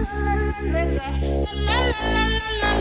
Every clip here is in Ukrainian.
la la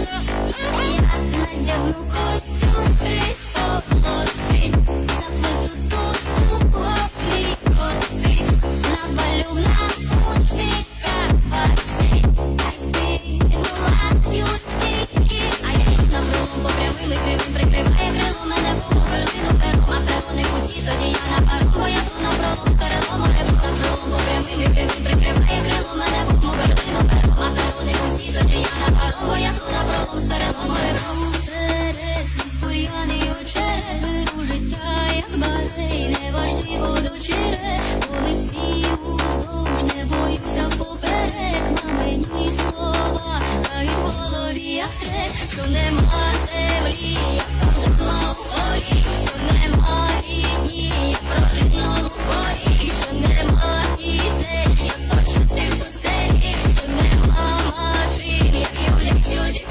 що нема землі, як прожила у порі, що нема рідні, як прожила у порі, що нема пісець, як почутих оселі, що нема машин, як люди чудять.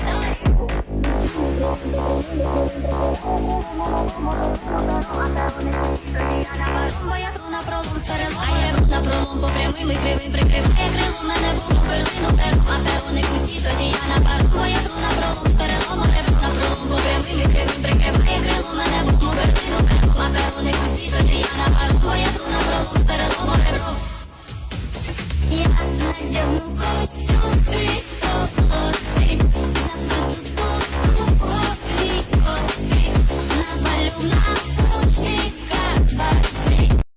Моя руна пролом перелом, а я руна пролом по прямим і кривим прикриває крило мене було. One, two, three.